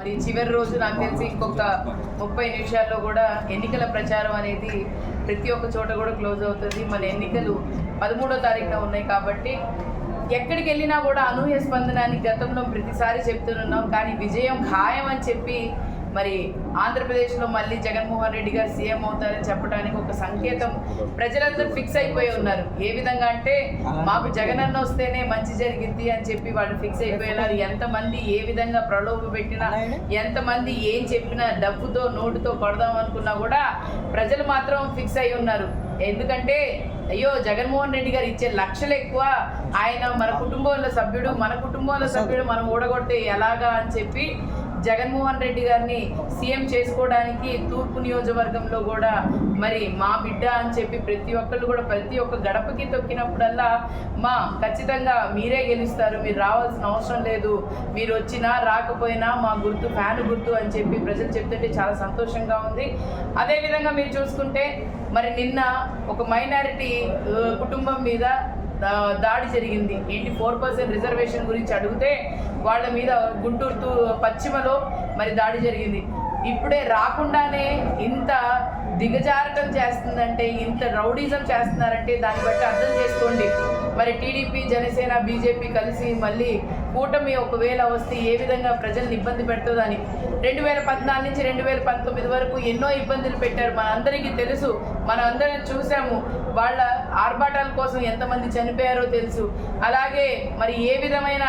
మరి చివరి రోజు నాకు తెలిసి ఇంకొక ముప్పై నిమిషాల్లో కూడా ఎన్నికల ప్రచారం అనేది ప్రతి ఒక్క చోట కూడా క్లోజ్ అవుతుంది. మన ఎన్నికలు పదమూడో తారీఖున ఉన్నాయి కాబట్టి ఎక్కడికి వెళ్ళినా కూడా అనూహ్య స్పందనాన్ని గతంలో ప్రతిసారి చెప్తున్నాం కానీ విజయం ఖాయం అని చెప్పి మరి ఆంధ్రప్రదేశ్లో మళ్ళీ జగన్మోహన్ రెడ్డి గారు సీఎం అవుతారని చెప్పడానికి ఒక సంకేతం ప్రజలందరూ ఫిక్స్ అయిపోయి ఉన్నారు. ఏ విధంగా అంటే మాకు జగన్ అన్న వస్తేనే మంచి జరిగింది అని చెప్పి వాళ్ళు ఫిక్స్ అయిపోయినారు. ఎంతమంది ఏ విధంగా ప్రలోభ పెట్టినా ఎంతమంది ఏం చెప్పినా డబ్బుతో నోటుతో కొడదాం అనుకున్నా కూడా ప్రజలు మాత్రం ఫిక్స్ అయి ఉన్నారు. ఎందుకంటే అయ్యో జగన్మోహన్ రెడ్డి గారు ఇచ్చే లక్షలు ఎక్కువ. ఆయన మన కుటుంబంలో సభ్యుడు మన కుటుంబంలో సభ్యుడు మనం ఊడగొడితే ఎలాగా అని చెప్పి జగన్మోహన్ రెడ్డి గారిని సీఎం చేసుకోవడానికి తూర్పు నియోజకవర్గంలో కూడా మరి మా బిడ్డ అని చెప్పి ప్రతి ఒక్కళ్ళు కూడా ప్రతి ఒక్క గడపకి తొక్కినప్పుడల్లా మా ఖచ్చితంగా మీరే గెలుస్తారు మీరు రావాల్సిన అవసరం లేదు మీరు వచ్చినా రాకపోయినా మా గుర్తు ఫ్యాన్ గుర్తు అని చెప్పి ప్రజలు చెప్తుంటే చాలా సంతోషంగా ఉంది. అదేవిధంగా మీరు చూసుకుంటే మరి నిన్న ఒక మైనారిటీ కుటుంబం మీద దాడి జరిగింది. ఏంటి ఫోర్ పర్సెంట్ రిజర్వేషన్ గురించి అడిగితే వాళ్ళ మీద గుంటూరు పశ్చిమలో మరి దాడి జరిగింది. ఇప్పుడే రాకుండానే ఇంత దిగజారటం చేస్తుందంటే ఇంత రౌడీజం చేస్తున్నారంటే దాన్ని బట్టి అర్థం చేసుకోండి. మరి టీడీపీ జనసేన బీజేపీ కలిసి మళ్ళీ కూటమి ఒకవేళ వస్తే ఏ విధంగా ప్రజల్ని ఇబ్బంది పెడుతుందని. రెండు వేల పద్నాలుగు నుంచి రెండు వేల పంతొమ్మిది వరకు ఎన్నో ఇబ్బందులు పెట్టారు. మనందరికీ తెలుసు మనం అందరం చూసాము వాళ్ళ ఆర్భాటాల కోసం ఎంతమంది చనిపోయారో తెలుసు. అలాగే మరి ఏ విధమైన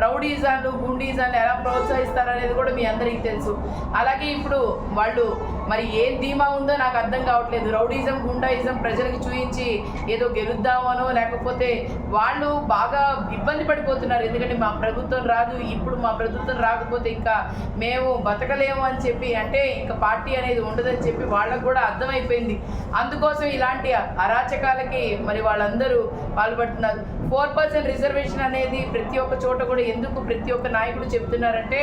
రౌడీజాలు గుండీజాలు ఎలా ప్రోత్సహిస్తారనేది కూడా మీ అందరికీ తెలుసు. అలాగే ఇప్పుడు వాళ్ళు మరి ఏం ధీమా ఉందో నాకు అర్థం కావట్లేదు. రౌడీజం గుండాయిజం ప్రజలకు చూపించి ఏదో గెలుద్దామనో లేకపోతే వాళ్ళు బాగా ఇబ్బంది పడిపోతున్నారు. ఎందుకంటే మా ప్రభుత్వం రాదు ఇప్పుడు మా ప్రభుత్వం రాకపోతే ఇంకా మేము బతకలేము అని చెప్పి అంటే ఇంకా పార్టీ అనేది ఉండదని చెప్పి వాళ్ళకు కూడా అర్థమైపోయింది. అందుకోసం ఇలాంటి అరాచకాలకి మరి వాళ్ళందరూ పాల్పడుతున్నారు. ఫోర్ పర్సెంట్ రిజర్వేషన్ అనేది ప్రతి ఒక్క చోట కూడా ఎందుకు ప్రతి ఒక్క నాయకుడు చెప్తున్నారంటే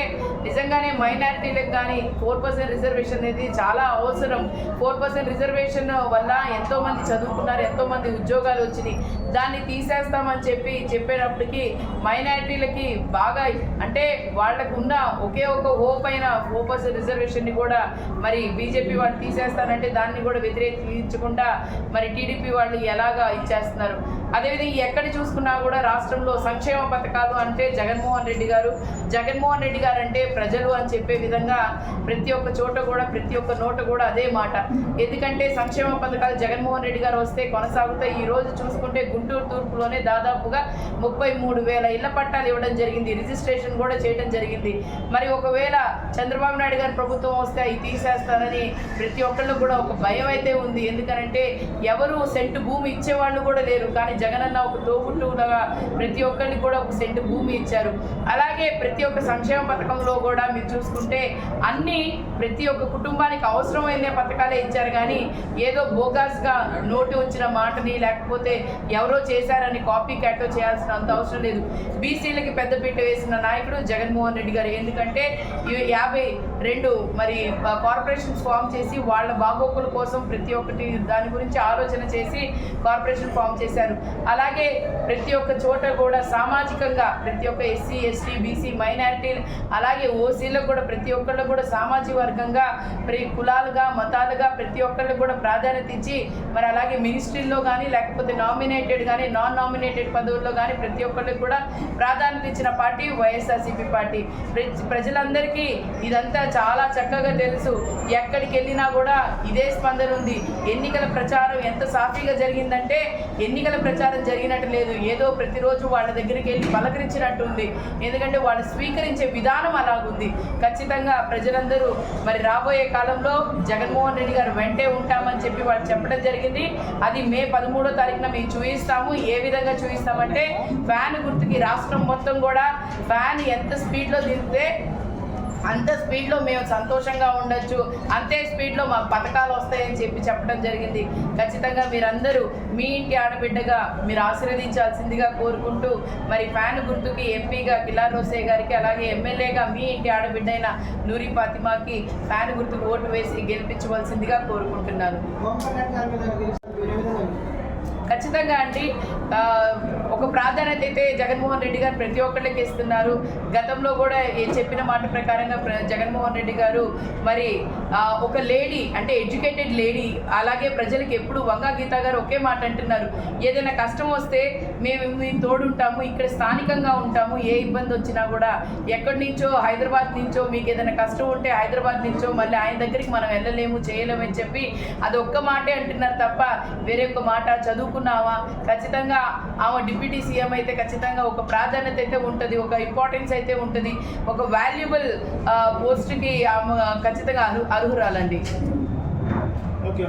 నిజంగానే మైనారిటీలకు కానీ ఫోర్ పర్సెంట్ రిజర్వేషన్ అనేది చాలా అవసరం. ఫోర్ పర్సెంట్ రిజర్వేషన్ వల్ల ఎంతోమంది చదువుకున్నారు ఎంతోమంది ఉద్యోగాలు వచ్చినాయి. దాన్ని తీసేస్తామని చెప్పి చెప్పేటప్పటికి మైనారిటీలకి బాగా అంటే వాళ్ళకున్న ఒకే ఒక హోప్ అయిన ఫోర్ రిజర్వేషన్ని కూడా మరి బీజేపీ వాళ్ళు తీసేస్తానంటే దాన్ని కూడా వ్యతిరేకించకుండా మరి టీడీపీ వాళ్ళు ఎలాగా ఇచ్చేస్తున్నారు? అదేవిధంగా ఎక్కడ చూసుకున్నా కూడా రాష్ట్రంలో సంక్షేమ పథకాలు అంటే జగన్మోహన్ రెడ్డి గారు. జగన్మోహన్ రెడ్డి గారు అంటే ప్రజలు అని చెప్పే విధంగా ప్రతి ఒక్క చోట కూడా ప్రతి ఒక్క నోట కూడా అదే మాట. ఎందుకంటే సంక్షేమ పథకాలు జగన్మోహన్ రెడ్డి గారు వస్తే కొనసాగుతాయి. ఈ రోజు చూసుకుంటే గుంటూరు తూర్పులోనే దాదాపుగా ముప్పై మూడు వేల ఇళ్ళ పట్టాలు ఇవ్వడం జరిగింది. రిజిస్ట్రేషన్ కూడా చేయడం జరిగింది. మరి ఒకవేళ చంద్రబాబు నాయుడు గారి ప్రభుత్వం వస్తే అవి తీసేస్తారని ప్రతి ఒక్కళ్ళు కూడా ఒక భయం అయితే ఉంది. ఎందుకంటే ఎవరు సెంటు భూమి ఇచ్చేవాళ్ళు కూడా లేరు. కానీ జగనన్న ఒక తోబుట్టులాగా ప్రతి ఒక్కరికి కూడా ఒక సెంటు భూమి ఇచ్చారు. అలాగే ప్రతి ఒక్క సంక్షేమ పథకంలో కూడా మీరు చూసుకుంటే అన్ని ప్రతి ఒక్క కుటుంబానికి అవసరమైన పథకాలే ఇచ్చారు. కానీ ఏదో బోగాస్గా నోటి వచ్చిన మాటని లేకపోతే ఎవరు చేశారని కాపీ క్యాటో చేయాల్సిన అంత అవసరం లేదు. బీసీలకి పెద్దపీట వేసిన నాయకుడు జగన్మోహన్ రెడ్డి గారు. ఎందుకంటే ఈ యాభై రెండు మరి కార్పొరేషన్స్ ఫామ్ చేసి వాళ్ళ బాగోగుల కోసం ప్రతి ఒక్కటి దాని గురించి ఆలోచన చేసి కార్పొరేషన్ ఫామ్ చేశారు. అలాగే ప్రతి ఒక్క చోట కూడా సామాజికంగా ప్రతి ఒక్క ఎస్సీ ఎస్టీ బీసీ మైనారిటీలు అలాగే ఓసీలకు కూడా ప్రతి ఒక్కళ్ళు కూడా సామాజిక వర్గంగా ప్రతి కులాలుగా మతాలుగా ప్రతి ఒక్కళ్ళు కూడా ప్రాధాన్యత ఇచ్చి మరి అలాగే మినిస్ట్రీల్లో కానీ లేకపోతే నామినేటెడ్ కానీ నాన్ నామినేటెడ్ పదవుల్లో కానీ ప్రతి ఒక్కరికి కూడా ప్రాధాన్యత ఇచ్చిన పార్టీ వైఎస్ఆర్సీపీ పార్టీ. ప్రజలందరికీ ఇదంతా చాలా చక్కగా తెలుసు. ఎక్కడికి వెళ్ళినా కూడా ఇదే స్పందన ఉంది. ఎన్నికల ప్రచారం ఎంత సాఫీగా జరిగిందంటే ఎన్నికల ప్రచారం జరిగినట్టు లేదు. ఏదో ప్రతిరోజు వాళ్ళ దగ్గరికి వెళ్ళి పలకరించినట్టు ఉంది. ఎందుకంటే వాళ్ళు స్వీకరించే విధానం అలాగుంది. ఖచ్చితంగా ప్రజలందరూ మరి రాబోయే కాలంలో జగన్మోహన్ రెడ్డి గారు వెంటే ఉంటామని చెప్పి వాళ్ళు చెప్పడం జరిగింది. అది మే పదమూడో తారీఖున మేము చూపిస్తాము ఏ విధంగా చూపిస్తామంటే ఫ్యాన్ గుర్తుకి రాష్ట్రం మొత్తం కూడా ఫ్యాన్ ఎంత స్పీడ్లో తింటే అంత స్పీడ్లో మేము సంతోషంగా ఉండొచ్చు. అంతే స్పీడ్లో మా పథకాలు వస్తాయని చెప్పి చెప్పడం జరిగింది. ఖచ్చితంగా మీరందరూ మీ ఇంటి ఆడబిడ్డగా మీరు ఆశీర్వదించాల్సిందిగా కోరుకుంటూ మరి ఫ్యాన్ గుర్తుకి ఎంపీగా కిలార్ రోసే గారికి అలాగే ఎమ్మెల్యేగా మీ ఇంటి ఆడబిడ్డ అయిన నూరి ఫాతిమాకి ఫ్యాన్ గుర్తుకు ఓటు వేసి గెలిపించవలసిందిగా కోరుకుంటున్నాను. ఖచ్చితంగా అండి. ఒక ప్రాధాన్యత అయితే జగన్మోహన్ రెడ్డి గారు ప్రతి ఒక్కళ్ళకి ఇస్తున్నారు. గతంలో కూడా చెప్పిన మాట ప్రకారంగా జగన్మోహన్ రెడ్డి గారు మరి ఒక లేడీ అంటే ఎడ్యుకేటెడ్ లేడీ అలాగే ప్రజలకు ఎప్పుడు వంగా గీత గారు ఒకే మాట అంటున్నారు. ఏదైనా కష్టం వస్తే మేము మీ తోడుంటాము ఇక్కడ స్థానికంగా ఉంటాము ఏ ఇబ్బంది వచ్చినా కూడా ఎక్కడి నుంచో హైదరాబాద్ నుంచో మీకు ఏదైనా కష్టం ఉంటే హైదరాబాద్ నుంచో మళ్ళీ ఆయన దగ్గరికి మనం వెళ్ళలేము చేయలేము అని చెప్పి అది ఒక్క మాటే అంటున్నారు తప్ప వేరే ఒక మాట చదువుకున్నావా? ఖచ్చితంగా ఆమె డిప్యూటీ సీఎం అయితే ఖచ్చితంగా ఒక ప్రాధాన్యత అయితే ఉంటుంది ఒక ఇంపార్టెన్స్ అయితే ఉంటుంది ఒక వాల్యుబుల్ పోస్ట్కి ఖచ్చితంగా అర్హురాలండి. ఓకే.